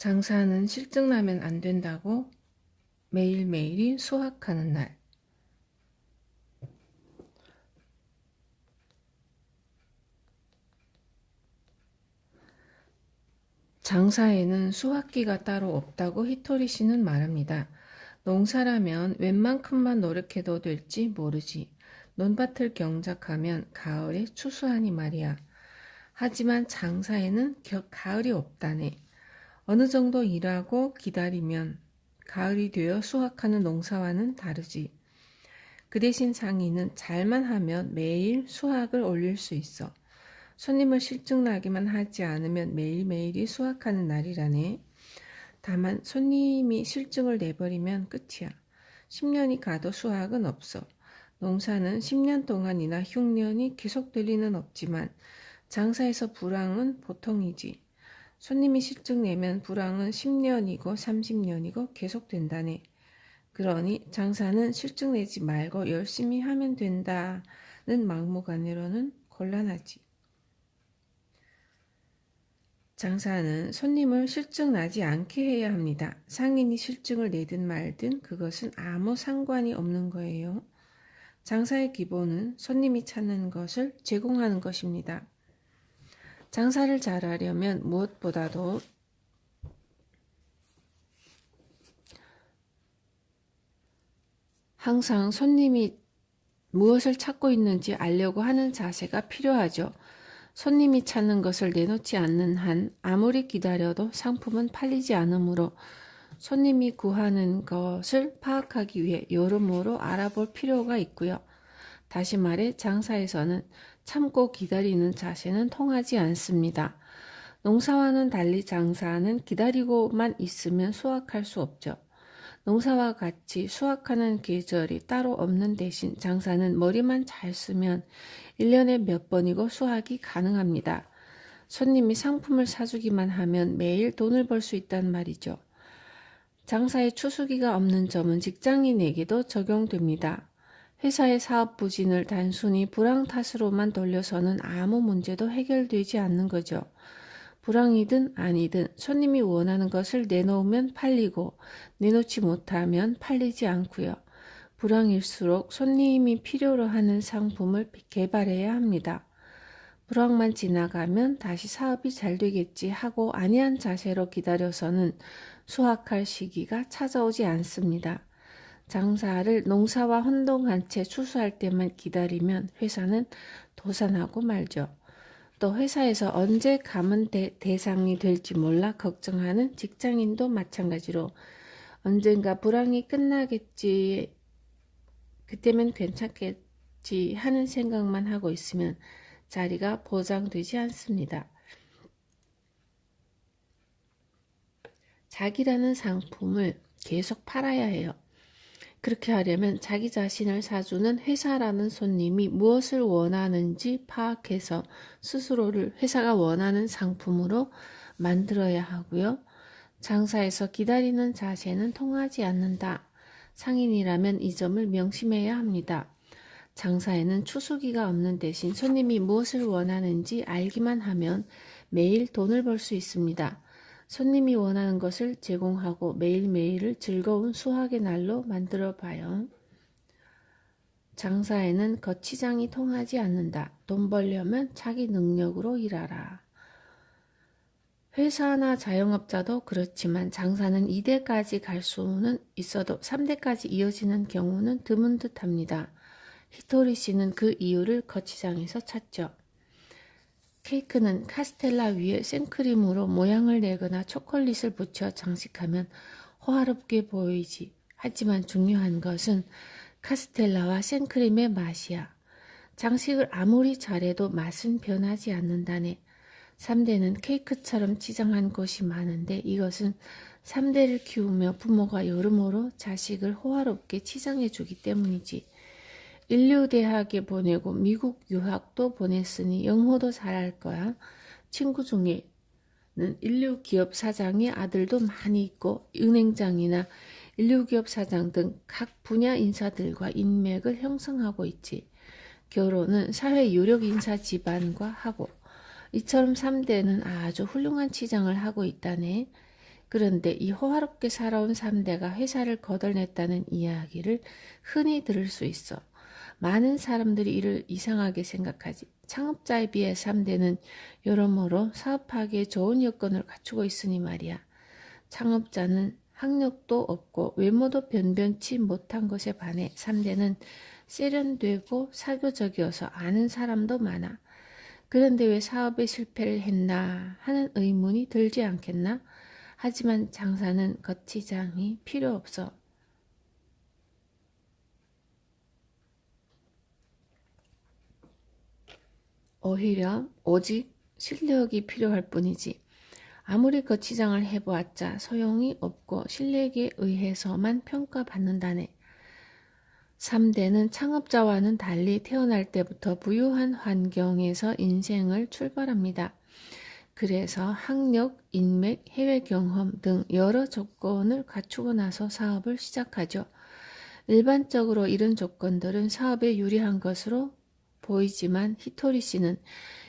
장사는 실증나면 안 된다고 매일매일이 수확하는 날. 장사에는 수확기가 따로 없다고 히토리 씨는 말합니다. 농사라면 웬만큼만 노력해도 될지 모르지. 논밭을 경작하면 가을에 추수하니 말이야. 하지만 장사에는 겨, 가을이 없다네. 어느 정도 일하고 기다리면 가을이 되어 수확하는 농사와는 다르지. 그 대신 상인은 잘만 하면 매일 수확을 올릴 수 있어. 손님을 실증나게만 하지 않으면 매일매일이 수확하는 날이라네. 다만 손님이 실증을 내버리면 끝이야. 10년이 가도 수확은 없어. 농사는 10년 동안이나 흉년이 계속될 리는 없지만 장사에서 불황은 보통이지. 손님이 실증 내면 불황은 10년이고 30년이고 계속된다네. 그러니 장사는 실증 내지 말고 열심히 하면 된다는 막무가내로는 곤란하지. 장사는 손님을 실증 나지 않게 해야 합니다. 상인이 실증을 내든 말든 그것은 아무 상관이 없는 거예요. 장사의 기본은 손님이 찾는 것을 제공하는 것입니다. 장사를 잘하려면 무엇보다도 항상 손님이 무엇을 찾고 있는지 알려고 하는 자세가 필요하죠. 손님이 찾는 것을 내놓지 않는 한 아무리 기다려도 상품은 팔리지 않으므로 손님이 구하는 것을 파악하기 위해 여러모로 알아볼 필요가 있고요. 다시 말해 장사에서는 참고 기다리는 자세는 통하지 않습니다. 농사와는 달리 장사는 기다리고만 있으면 수확할 수 없죠. 농사와 같이 수확하는 계절이 따로 없는 대신 장사는 머리만 잘 쓰면 1년에 몇 번이고 수확이 가능합니다. 손님이 상품을 사주기만 하면 매일 돈을 벌 수 있단 말이죠. 장사에 추수기가 없는 점은 직장인에게도 적용됩니다. 회사의 사업 부진을 단순히 불황 탓으로만 돌려서는 아무 문제도 해결되지 않는 거죠. 불황이든 아니든 손님이 원하는 것을 내놓으면 팔리고 내놓지 못하면 팔리지 않고요. 불황일수록 손님이 필요로 하는 상품을 개발해야 합니다. 불황만 지나가면 다시 사업이 잘 되겠지 하고 안이한 자세로 기다려서는 수확할 시기가 찾아오지 않습니다. 장사를 농사와 혼동한 채 추수할 때만 기다리면 회사는 도산하고 말죠. 또 회사에서 언제 가문 대, 대상이 될지 몰라 걱정하는 직장인도 마찬가지로 언젠가 불황이 끝나겠지, 그때면 괜찮겠지 하는 생각만 하고 있으면 자리가 보장되지 않습니다. 자기라는 상품을 계속 팔아야 해요. 그렇게 하려면 자기 자신을 사주는 회사라는 손님이 무엇을 원하는지 파악해서 스스로를 회사가 원하는 상품으로 만들어야 하고요. 장사에서 기다리는 자세는 통하지 않는다. 상인이라면 이 점을 명심해야 합니다. 장사에는 추수기가 없는 대신 손님이 무엇을 원하는지 알기만 하면 매일 돈을 벌 수 있습니다. 손님이 원하는 것을 제공하고 매일매일을 즐거운 수학의 날로 만들어 봐요. 장사에는 거치장이 통하지 않는다. 돈 벌려면 자기 능력으로 일하라. 회사나 자영업자도 그렇지만 장사는 2대까지 갈 수는 있어도 3대까지 이어지는 경우는 드문 듯 합니다. 히토리 씨는 그 이유를 거치장에서 찾죠. 케이크는 카스텔라 위에 생크림으로 모양을 내거나 초콜릿을 붙여 장식하면 호화롭게 보이지. 하지만 중요한 것은 카스텔라와 생크림의 맛이야. 장식을 아무리 잘해도 맛은 변하지 않는다네. 3대는 케이크처럼 치장한 곳이 많은데 이것은 3대를 키우며 부모가 여러모로 자식을 호화롭게 치장해 주기 때문이지. 인류대학에 보내고 미국 유학도 보냈으니 영어도 잘할 거야. 친구 중에는 인류 기업 사장의 아들도 많이 있고 은행장이나 인류 기업 사장 등 각 분야 인사들과 인맥을 형성하고 있지. 결혼은 사회 유력 인사 집안과 하고 이처럼 3대는 아주 훌륭한 치장을 하고 있다네. 그런데 이 호화롭게 살아온 3대가 회사를 거덜냈다는 이야기를 흔히 들을 수 있어. 많은 사람들이 이를 이상하게 생각하지. 창업자에 비해 3대는 여러모로 사업하기에 좋은 여건을 갖추고 있으니 말이야. 창업자는 학력도 없고 외모도 변변치 못한 것에 반해 3대는 세련되고 사교적이어서 아는 사람도 많아. 그런데 왜 사업에 실패를 했나 하는 의문이 들지 않겠나? 하지만 장사는 거치장이 필요 없어. 오히려 오직 실력이 필요할 뿐이지. 아무리 거치장을 해보았자 소용이 없고 실력에 의해서만 평가받는다네. 3대는 창업자와는 달리 태어날 때부터 부유한 환경에서 인생을 출발합니다. 그래서 학력, 인맥, 해외 경험 등 여러 조건을 갖추고 나서 사업을 시작하죠. 일반적으로 이런 조건들은 사업에 유리한 것으로 보이지만 히토리 씨는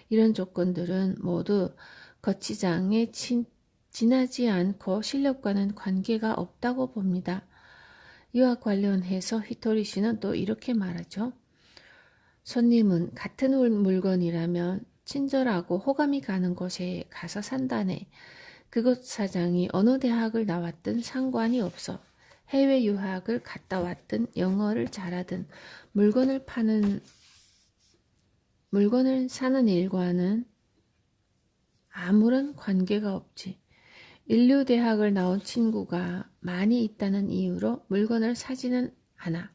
이런 조건들은 모두 거치장에 친, 지나지 않고 실력과는 관계가 없다고 봅니다. 이와 관련해서 히토리 씨는 또 이렇게 말하죠. 손님은 같은 물건이라면 친절하고 호감이 가는 곳에 가서 산다네. 그곳 사장이 어느 대학을 나왔든 상관이 없어. 해외 유학을 갔다 왔든 영어를 잘하든 물건을 파는 물건을 사는 일과는 아무런 관계가 없지. 인류대학을 나온 친구가 많이 있다는 이유로 물건을 사지는 않아.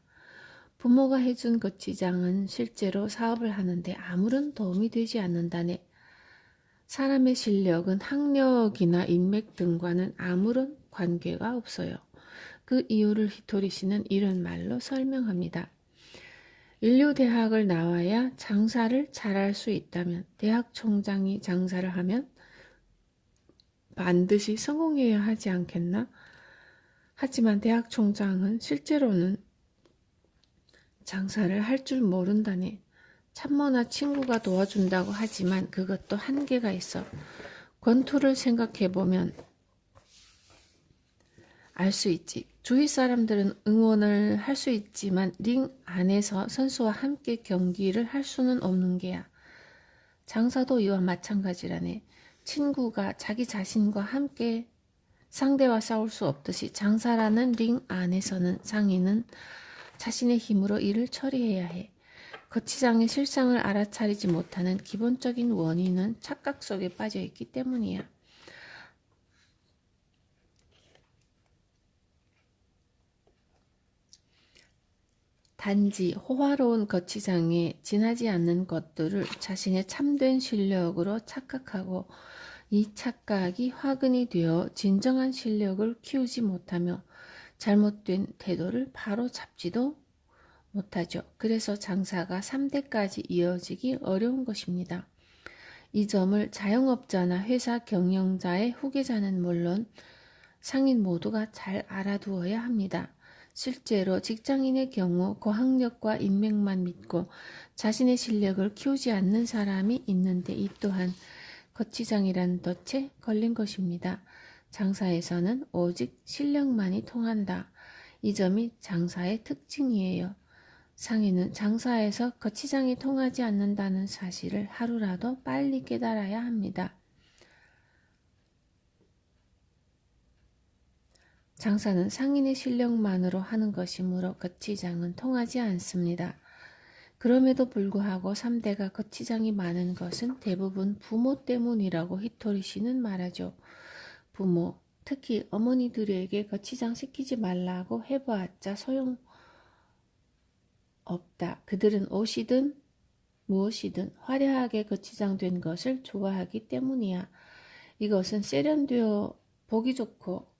부모가 해준 거치장은 실제로 사업을 하는데 아무런 도움이 되지 않는다네. 사람의 실력은 학력이나 인맥 등과는 아무런 관계가 없어요. 그 이유를 히토리 씨는 이런 말로 설명합니다. 인류대학을 나와야 장사를 잘할 수 있다면 대학 총장이 장사를 하면 반드시 성공해야 하지 않겠나? 하지만 대학 총장은 실제로는 장사를 할 줄 모른다네. 참모나 친구가 도와준다고 하지만 그것도 한계가 있어. 권투를 생각해보면 알 수 있지. 주위 사람들은 응원을 할 수 있지만 링 안에서 선수와 함께 경기를 할 수는 없는 게야. 장사도 이와 마찬가지라네. 친구가 자기 자신과 함께 상대와 싸울 수 없듯이 장사라는 링 안에서는 상인은 자신의 힘으로 일을 처리해야 해. 거치장의 실상을 알아차리지 못하는 기본적인 원인은 착각 속에 빠져 있기 때문이야. 단지 호화로운 거치장에 지나지 않는 것들을 자신의 참된 실력으로 착각하고 이 착각이 화근이 되어 진정한 실력을 키우지 못하며 잘못된 태도를 바로 잡지도 못하죠. 그래서 장사가 3대까지 이어지기 어려운 것입니다. 이 점을 자영업자나 회사 경영자의 후계자는 물론 상인 모두가 잘 알아두어야 합니다. 실제로 직장인의 경우 고학력과 인맥만 믿고 자신의 실력을 키우지 않는 사람이 있는데 이 또한 거치장이라는 덫에 걸린 것입니다. 장사에서는 오직 실력만이 통한다. 이 점이 장사의 특징이에요. 상인은 장사에서 거치장이 통하지 않는다는 사실을 하루라도 빨리 깨달아야 합니다. 장사는 상인의 실력만으로 하는 것이므로 거치장은 통하지 않습니다. 그럼에도 불구하고 3대가 거치장이 많은 것은 대부분 부모 때문이라고 히토리 씨는 말하죠. 부모, 특히 어머니들에게 거치장 시키지 말라고 해보았자 소용 없다. 그들은 옷이든 무엇이든 화려하게 거치장된 것을 좋아하기 때문이야. 이것은 세련되어 보기 좋고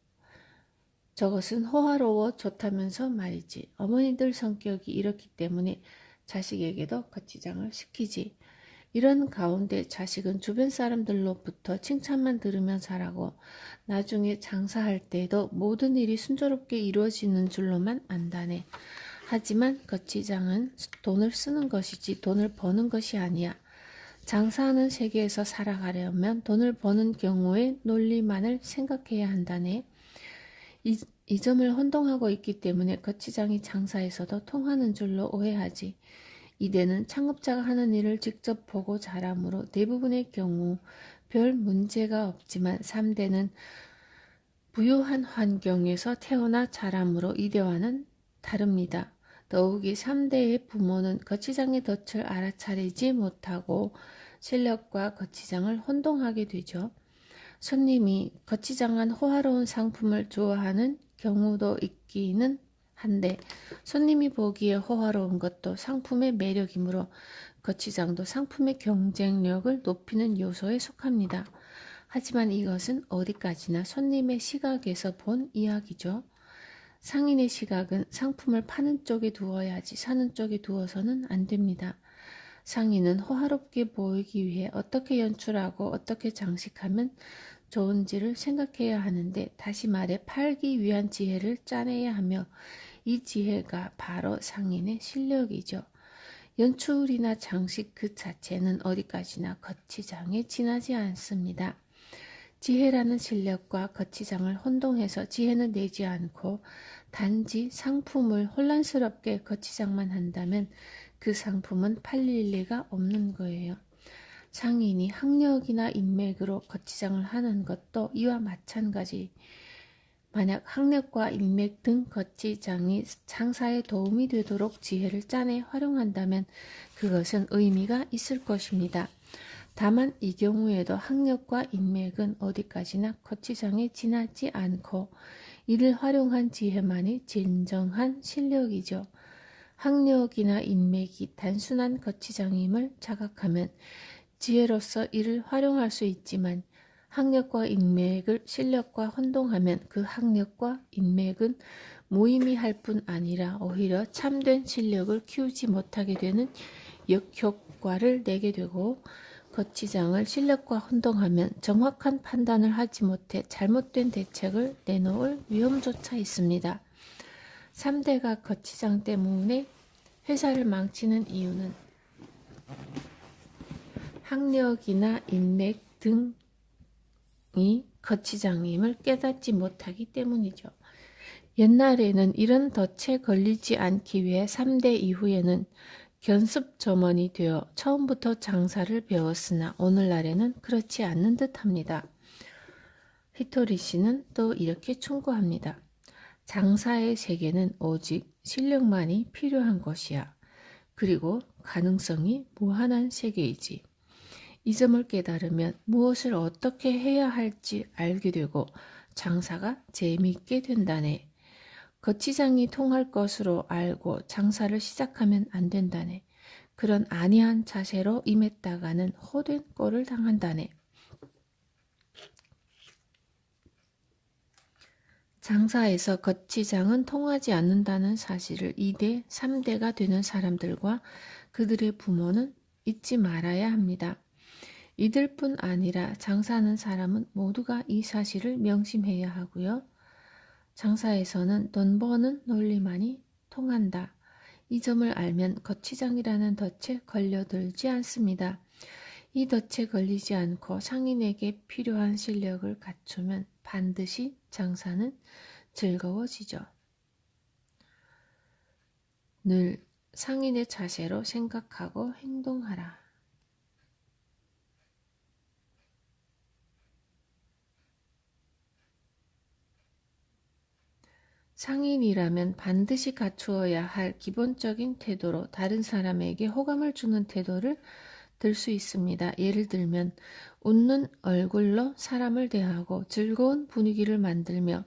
저것은 호화로워 좋다면서 말이지. 어머니들 성격이 이렇기 때문에 자식에게도 거치장을 시키지. 이런 가운데 자식은 주변 사람들로부터 칭찬만 들으면 자라고 나중에 장사할 때도 모든 일이 순조롭게 이루어지는 줄로만 안다네. 하지만 거치장은 돈을 쓰는 것이지 돈을 버는 것이 아니야. 장사하는 세계에서 살아가려면 돈을 버는 경우의 논리만을 생각해야 한다네. 이, 이 점을 혼동하고 있기 때문에 거치장이 장사에서도 통하는 줄로 오해하지. 이대는 창업자가 하는 일을 직접 보고 자라므로 대부분의 경우 별 문제가 없지만 3대는 부유한 환경에서 태어나 자라므로 이대와는 다릅니다. 더욱이 3대의 부모는 거치장의 덫을 알아차리지 못하고 실력과 거치장을 혼동하게 되죠. 손님이 거치장한 호화로운 상품을 좋아하는 경우도 있기는 한데 손님이 보기에 호화로운 것도 상품의 매력이므로 거치장도 상품의 경쟁력을 높이는 요소에 속합니다. 하지만 이것은 어디까지나 손님의 시각에서 본 이야기죠. 상인의 시각은 상품을 파는 쪽에 두어야지 사는 쪽에 두어서는 안 됩니다. 상인은 호화롭게 보이기 위해 어떻게 연출하고 어떻게 장식하면 좋은지를 생각해야 하는데 다시 말해 팔기 위한 지혜를 짜내야 하며 이 지혜가 바로 상인의 실력이죠. 연출이나 장식 그 자체는 어디까지나 거치장에 지나지 않습니다. 지혜라는 실력과 거치장을 혼동해서 지혜는 내지 않고 단지 상품을 혼란스럽게 거치장만 한다면 그 상품은 팔릴 리가 없는 거예요. 상인이 학력이나 인맥으로 거치장을 하는 것도 이와 마찬가지. 만약 학력과 인맥 등 거치장이 장사에 도움이 되도록 지혜를 짜내 활용한다면 그것은 의미가 있을 것입니다. 다만 이 경우에도 학력과 인맥은 어디까지나 거치장에 지나지 않고 이를 활용한 지혜만이 진정한 실력이죠. 학력이나 인맥이 단순한 거치장임을 자각하면 지혜로서 이를 활용할 수 있지만 학력과 인맥을 실력과 혼동하면 그 학력과 인맥은 무의미할 뿐 아니라 오히려 참된 실력을 키우지 못하게 되는 역효과를 내게 되고 거치장을 실력과 혼동하면 정확한 판단을 하지 못해 잘못된 대책을 내놓을 위험조차 있습니다. 3대가 거치장 때문에 회사를 망치는 이유는 학력이나 인맥 등이 거치장임을 깨닫지 못하기 때문이죠. 옛날에는 이런 덫에 걸리지 않기 위해 3대 이후에는 견습 점원이 되어 처음부터 장사를 배웠으나 오늘날에는 그렇지 않는 듯 합니다. 히토리 씨는 또 이렇게 충고합니다. 장사의 세계는 오직 실력만이 필요한 것이야. 그리고 가능성이 무한한 세계이지. 이 점을 깨달으면 무엇을 어떻게 해야 할지 알게 되고 장사가 재미있게 된다네. 거치장이 통할 것으로 알고 장사를 시작하면 안 된다네. 그런 안이한 자세로 임했다가는 호된 꼴을 당한다네. 장사에서 거치장은 통하지 않는다는 사실을 2대, 3대가 되는 사람들과 그들의 부모는 잊지 말아야 합니다. 이들뿐 아니라 장사하는 사람은 모두가 이 사실을 명심해야 하고요. 장사에서는 돈 버는 논리만이 통한다. 이 점을 알면 거치장이라는 덫에 걸려들지 않습니다. 이 덫에 걸리지 않고 상인에게 필요한 실력을 갖추면 반드시 장사는 즐거워지죠. 늘 상인의 자세로 생각하고 행동하라. 상인이라면 반드시 갖추어야 할 기본적인 태도로 다른 사람에게 호감을 주는 태도를 들 수 있습니다. 예를 들면 웃는 얼굴로 사람을 대하고 즐거운 분위기를 만들며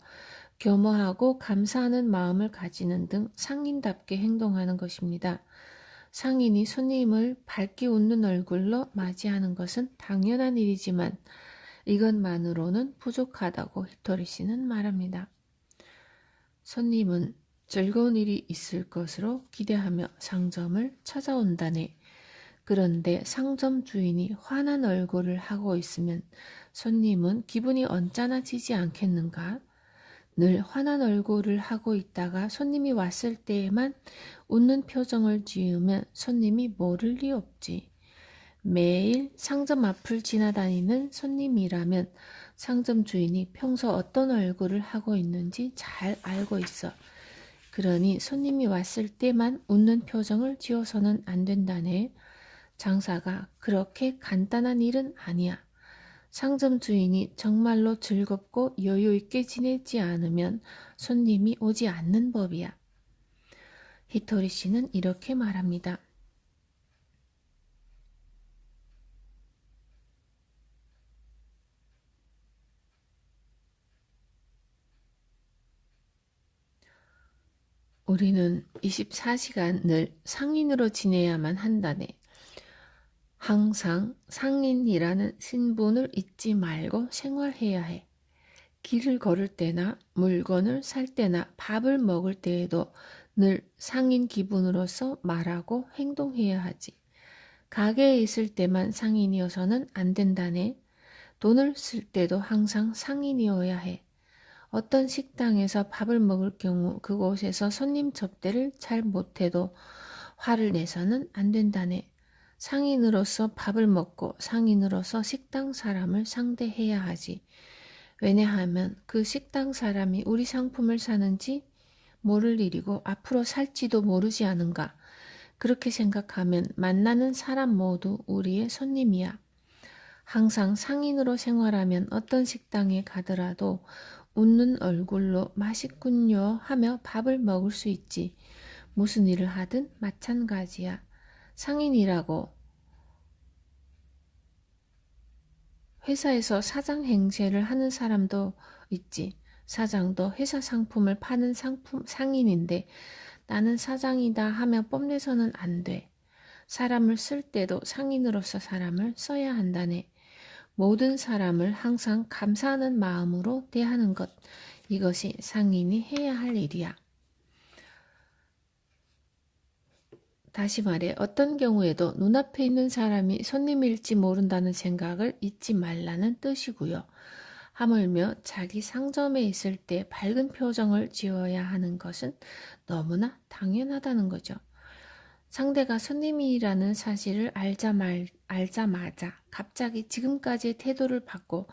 겸허하고 감사하는 마음을 가지는 등 상인답게 행동하는 것입니다. 상인이 손님을 밝게 웃는 얼굴로 맞이하는 것은 당연한 일이지만 이것만으로는 부족하다고 히토리 씨는 말합니다. 손님은 즐거운 일이 있을 것으로 기대하며 상점을 찾아온다네. 그런데 상점 주인이 화난 얼굴을 하고 있으면 손님은 기분이 언짢아지지 않겠는가? 늘 화난 얼굴을 하고 있다가 손님이 왔을 때에만 웃는 표정을 지으면 손님이 모를 리 없지. 매일 상점 앞을 지나다니는 손님이라면 상점 주인이 평소 어떤 얼굴을 하고 있는지 잘 알고 있어. 그러니 손님이 왔을 때만 웃는 표정을 지어서는 안 된다네. 장사가 그렇게 간단한 일은 아니야. 상점 주인이 정말로 즐겁고 여유 있게 지내지 않으면 손님이 오지 않는 법이야. 히토리 씨는 이렇게 말합니다. 우리는 24시간을 상인으로 지내야만 한다네. 항상 상인이라는 신분을 잊지 말고 생활해야 해. 길을 걸을 때나 물건을 살 때나 밥을 먹을 때에도 늘 상인 기분으로서 말하고 행동해야 하지. 가게에 있을 때만 상인이어서는 안 된다네. 돈을 쓸 때도 항상 상인이어야 해. 어떤 식당에서 밥을 먹을 경우 그곳에서 손님 접대를 잘 못해도 화를 내서는 안 된다네. 상인으로서 밥을 먹고 상인으로서 식당 사람을 상대해야 하지. 왜냐하면 그 식당 사람이 우리 상품을 사는지 모를 일이고 앞으로 살지도 모르지 않은가. 그렇게 생각하면 만나는 사람 모두 우리의 손님이야. 항상 상인으로 생활하면 어떤 식당에 가더라도 웃는 얼굴로 맛있군요 하며 밥을 먹을 수 있지. 무슨 일을 하든 마찬가지야. 상인이라고 회사에서 사장 행세를 하는 사람도 있지. 사장도 회사 상품을 파는 상품 상인인데 나는 사장이다 하며 뽐내서는 안 돼. 사람을 쓸 때도 상인으로서 사람을 써야 한다네. 모든 사람을 항상 감사하는 마음으로 대하는 것. 이것이 상인이 해야 할 일이야. 다시 말해 어떤 경우에도 눈앞에 있는 사람이 손님일지 모른다는 생각을 잊지 말라는 뜻이고요. 하물며 자기 상점에 있을 때 밝은 표정을 지어야 하는 것은 너무나 당연하다는 거죠. 상대가 손님이라는 사실을 알자 말, 알자마자 갑자기 지금까지의 태도를 바꿔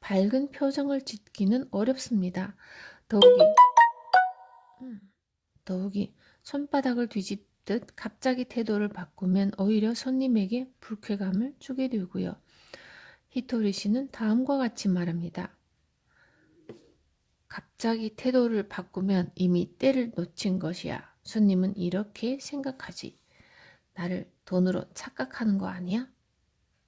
밝은 표정을 짓기는 어렵습니다. 더욱이, 음, 더욱이 손바닥을 뒤집 듯 갑자기 태도를 바꾸면 오히려 손님에게 불쾌감을 주게 되고요. 히토리 씨는 다음과 같이 말합니다. 갑자기 태도를 바꾸면 이미 때를 놓친 것이야. 손님은 이렇게 생각하지. 나를 돈으로 착각하는 거 아니야?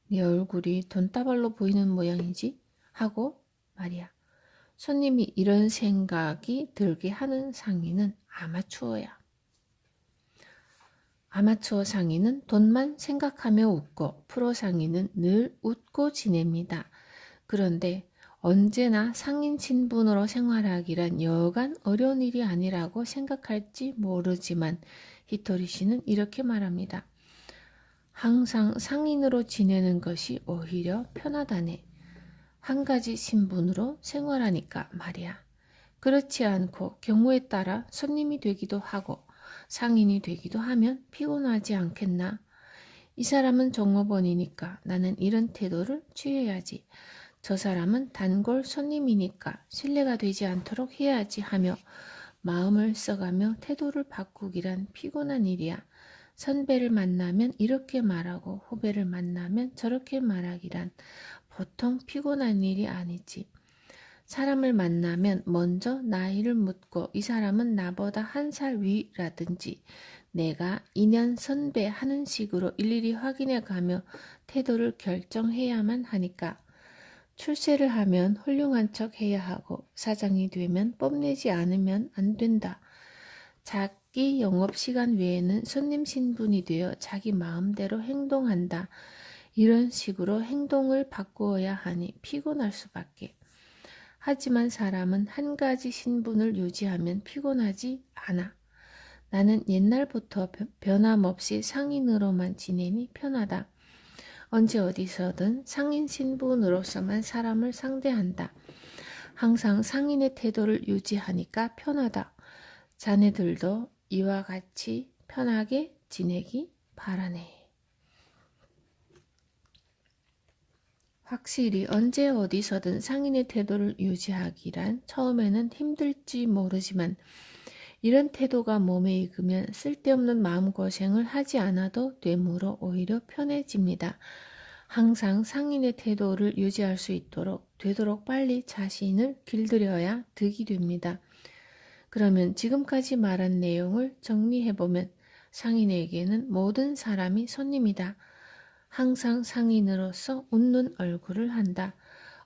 네 얼굴이 돈다발로 보이는 모양이지? 하고 말이야. 손님이 이런 생각이 들게 하는 상인은 아마추어야. 아마추어 상인은 돈만 생각하며 웃고 프로 상인은 늘 웃고 지냅니다. 그런데 언제나 상인 신분으로 생활하기란 여간 어려운 일이 아니라고 생각할지 모르지만 히토리 씨는 이렇게 말합니다. 항상 상인으로 지내는 것이 오히려 편하다네. 한 가지 신분으로 생활하니까 말이야. 그렇지 않고 경우에 따라 손님이 되기도 하고 상인이 되기도 하면 피곤하지 않겠나? 이 사람은 종업원이니까 나는 이런 태도를 취해야지. 저 사람은 단골 손님이니까 신뢰가 되지 않도록 해야지 하며 마음을 써가며 태도를 바꾸기란 피곤한 일이야. 선배를 만나면 이렇게 말하고 후배를 만나면 저렇게 말하기란 보통 피곤한 일이 아니지. 사람을 만나면 먼저 나이를 묻고 이 사람은 나보다 한 살 위라든지 내가 2년 선배 하는 식으로 일일이 확인해 가며 태도를 결정해야만 하니까 출세를 하면 훌륭한 척 해야 하고 사장이 되면 뽐내지 않으면 안 된다. 자기 영업시간 외에는 손님 신분이 되어 자기 마음대로 행동한다. 이런 식으로 행동을 바꾸어야 하니 피곤할 수밖에. 하지만 사람은 한 가지 신분을 유지하면 피곤하지 않아. 나는 옛날부터 변함없이 상인으로만 지내니 편하다. 언제 어디서든 상인 신분으로서만 사람을 상대한다. 항상 상인의 태도를 유지하니까 편하다. 자네들도 이와 같이 편하게 지내기 바라네. 확실히 언제 어디서든 상인의 태도를 유지하기란 처음에는 힘들지 모르지만 이런 태도가 몸에 익으면 쓸데없는 마음고생을 하지 않아도 되므로 오히려 편해집니다. 항상 상인의 태도를 유지할 수 있도록 되도록 빨리 자신을 길들여야 득이 됩니다. 그러면 지금까지 말한 내용을 정리해보면 상인에게는 모든 사람이 손님이다. 항상 상인으로서 웃는 얼굴을 한다.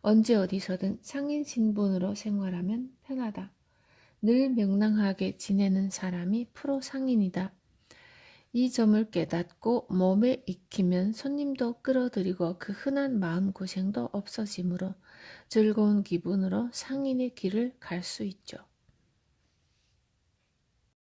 언제 어디서든 상인 신분으로 생활하면 편하다. 늘 명랑하게 지내는 사람이 프로 상인이다. 이 점을 깨닫고 몸에 익히면 손님도 끌어들이고 그 흔한 마음고생도 없어지므로 즐거운 기분으로 상인의 길을 갈 수 있죠.